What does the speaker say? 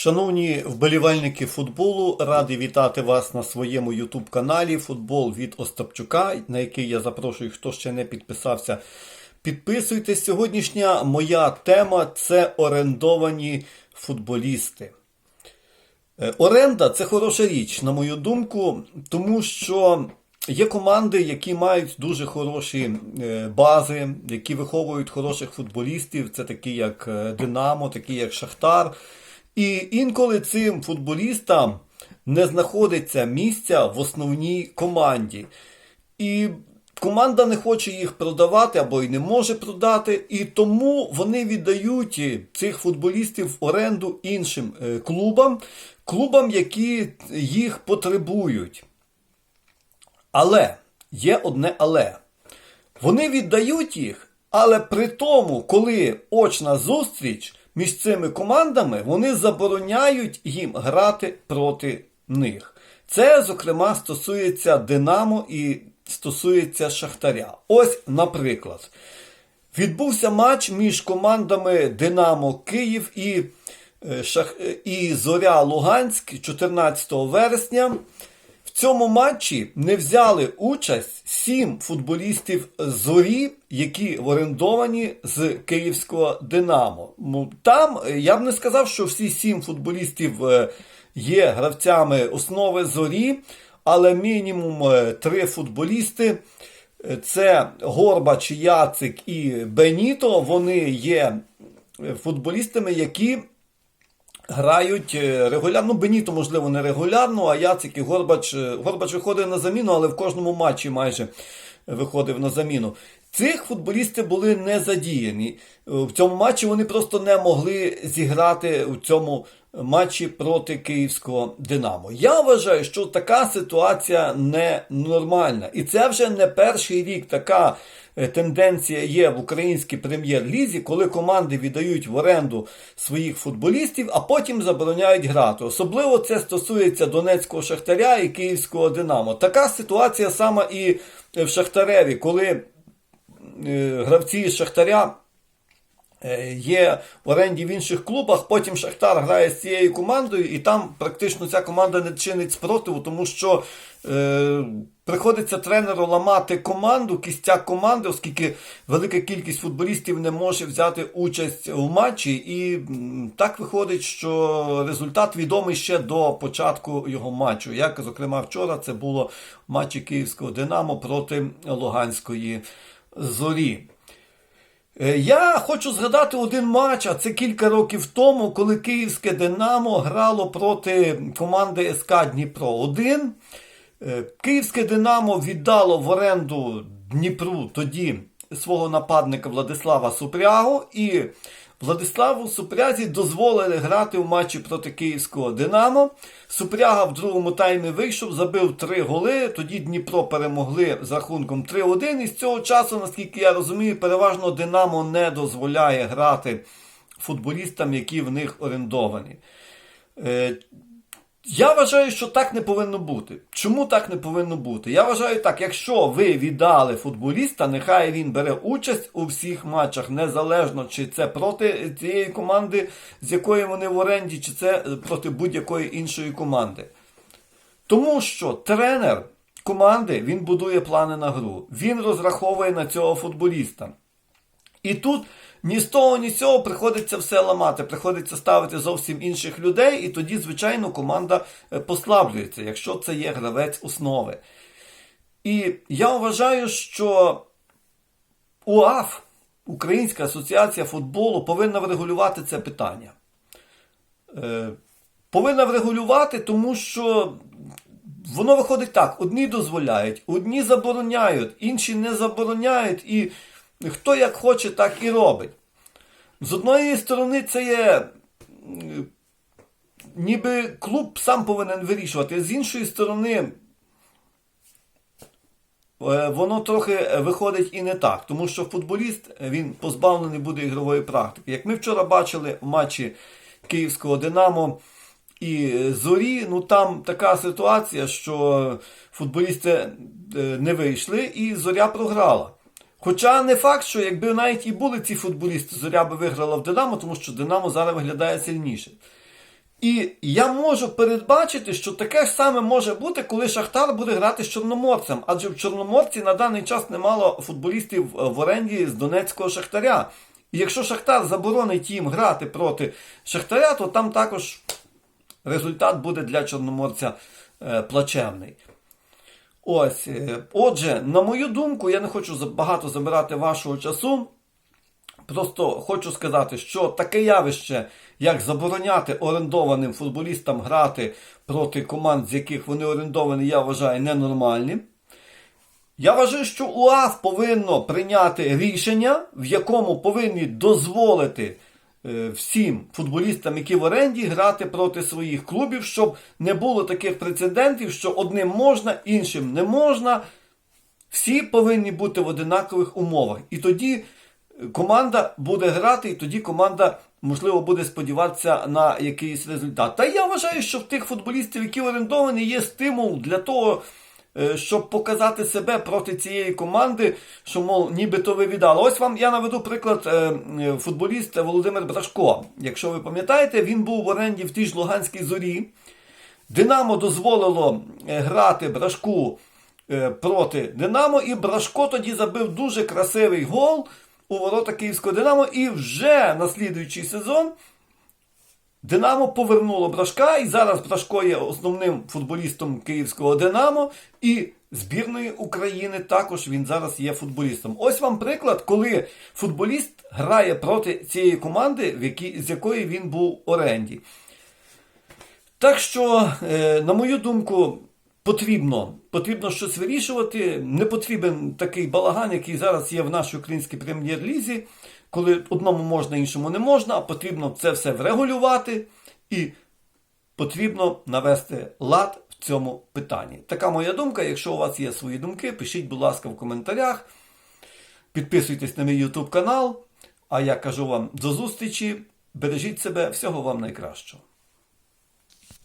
Шановні вболівальники футболу, радий вітати вас на своєму YouTube каналі Футбол від Остапчука, на який я запрошую, хто ще не підписався. Підписуйтесь. Сьогоднішня моя тема це орендовані футболісти. Е, Оренда це хороша річ, на мою думку, тому що є команди, які мають дуже хороші е, бази, які виховують хороших футболістів. Це такі як е, Динамо, такі як Шахтар. І інколи цим футболістам не знаходиться місця в основній команді. І команда не хоче їх продавати або й не може продати, і тому вони віддають цих футболістів в оренду іншим е, клубам, клубам, які їх потребують. Але є одне але. Вони віддають їх, але при тому, коли очна зустріч між цими командами, вони забороняють їм грати проти них. Це, зокрема, стосується Динамо і стосується Шахтаря. Ось, наприклад, відбувся матч між командами Динамо Київ і, е, і Зоря Луганськ 14 вересня. В цьому матчі не взяли участь сім футболістів зорі, які орендовані з київського Динамо. Ну, Там е, я б не сказав, що всі сім футболістів е, є гравцями основи зорі, але мінімум е, три футболісти. Це Горбач, Яцик і Беніто. Вони є футболістами, які грають е, регулярно. Ну, Беніто, можливо, не регулярно, а Яцик і Горбач. е, Горбач виходив на заміну, але в кожному матчі майже виходив на заміну. Цих футболістів були не задіяні. Е, В цьому матчі вони просто не могли зіграти у цьому матчі проти київського Динамо. Я вважаю, що така ситуація ненормальна. І це вже не перший рік така е, тенденція є в українській прем'єр-лізі, коли команди віддають в оренду своїх футболістів, а потім забороняють грати. Особливо це стосується Донецького Шахтаря і Київського Динамо. Така ситуація сама і в Шахтареві, коли е, гравці Шахтаря є в оренді в інших клубах, потім Шахтар грає з цією командою, і там практично ця команда не чинить спротиву, тому що е, приходиться тренеру ламати команду, кістяк команди, оскільки велика кількість футболістів не може взяти участь у матчі. І так виходить, що результат відомий ще до початку його матчу. Як, зокрема, вчора це було матчі Київського Динамо проти Луганської зорі. Е, Я хочу згадати один матч, а це кілька років тому, коли київське Динамо грало проти команди СК Дніпро 1. Е, Київське Динамо віддало в оренду Дніпру тоді свого нападника Владислава Супрягу. І Владиславу Супрязі дозволили грати в матчі проти київського Динамо. Супряга в другому таймі вийшов, забив три голи. Тоді Дніпро перемогли з рахунком 3-1. І з цього часу, наскільки я розумію, переважно Динамо не дозволяє грати футболістам, які в них орендовані. Я вважаю, що так не повинно бути. Чому так не повинно бути? Я вважаю так, якщо ви віддали футболіста, нехай він бере участь у всіх матчах, незалежно чи це проти цієї команди, з якої вони в оренді, чи це проти будь-якої іншої команди. Тому що тренер команди він будує плани на гру, він розраховує на цього футболіста. І тут ні з того, ні з цього приходиться все ламати, приходиться ставити зовсім інших людей, і тоді, звичайно, команда е, послаблюється, якщо це є гравець основи. І я вважаю, що УАФ, Українська асоціація футболу, повинна врегулювати це питання. Е, Повинна врегулювати, тому що воно виходить так: одні дозволяють, одні забороняють, інші не забороняють, і хто як хоче, так і робить. З одної сторони, це є ніби клуб сам повинен вирішувати, з іншої сторони, е, воно трохи виходить і не так, тому що футболіст він позбавлений буде ігрової практики. Як ми вчора бачили в матчі Київського Динамо і Зорі, ну там така ситуація, що футболісти е, не вийшли і Зоря програла. Хоча не факт, що якби навіть і були ці футболісти, Зоря би виграла в Динамо, тому що Динамо зараз виглядає сильніше. І я можу передбачити, що таке ж саме може бути, коли Шахтар буде грати з Чорноморцем. Адже в Чорноморці на даний час немало футболістів е, в оренді з Донецького Шахтаря. І якщо Шахтар заборонить їм грати проти Шахтаря, то там також результат буде для Чорноморця е, плачевний. Ось, е, отже, на мою думку, я не хочу багато забирати вашого часу. Просто хочу сказати, що таке явище, як забороняти орендованим футболістам грати проти команд, з яких вони орендовані, я вважаю ненормальним. Я вважаю, що УАФ повинно прийняти рішення, в якому повинні дозволити всім футболістам, які в оренді, грати проти своїх клубів, щоб не було таких прецедентів, що одним можна, іншим не можна. Всі повинні бути в одинакових умовах. І тоді е, команда буде грати, і тоді команда, можливо, буде сподіватися на якийсь результат. Та я вважаю, що в тих футболістів, які орендовані, є стимул для того, е, щоб показати себе проти цієї команди, що, мов, нібито ви віддали. Ось вам я наведу приклад е, е, футболіст Володимир Брашко. Якщо ви пам'ятаєте, він був в оренді в тій ж Луганській зорі. Динамо дозволило е, грати Брашку е, проти Динамо, і Брашко тоді забив дуже красивий гол у ворота Київського Динамо. І вже на слідуючий сезон Динамо повернуло Брашка, і зараз Брашко є основним футболістом Київського Динамо. І збірної України також він зараз є футболістом. Ось вам приклад, коли футболіст грає проти цієї команди, в якій, з якої він був оренді. Так що, е, на мою думку, потрібно, потрібно щось вирішувати. Не потрібен такий балаган, який зараз є в нашій українській прем'єр-лізі, коли одному можна, іншому не можна, а потрібно це все врегулювати і потрібно навести лад в цьому питанні. Така моя думка. Якщо у вас є свої думки, пишіть, будь ласка, в коментарях. Підписуйтесь на мій YouTube канал. А я кажу вам до зустрічі. Бережіть себе, всього вам найкращого.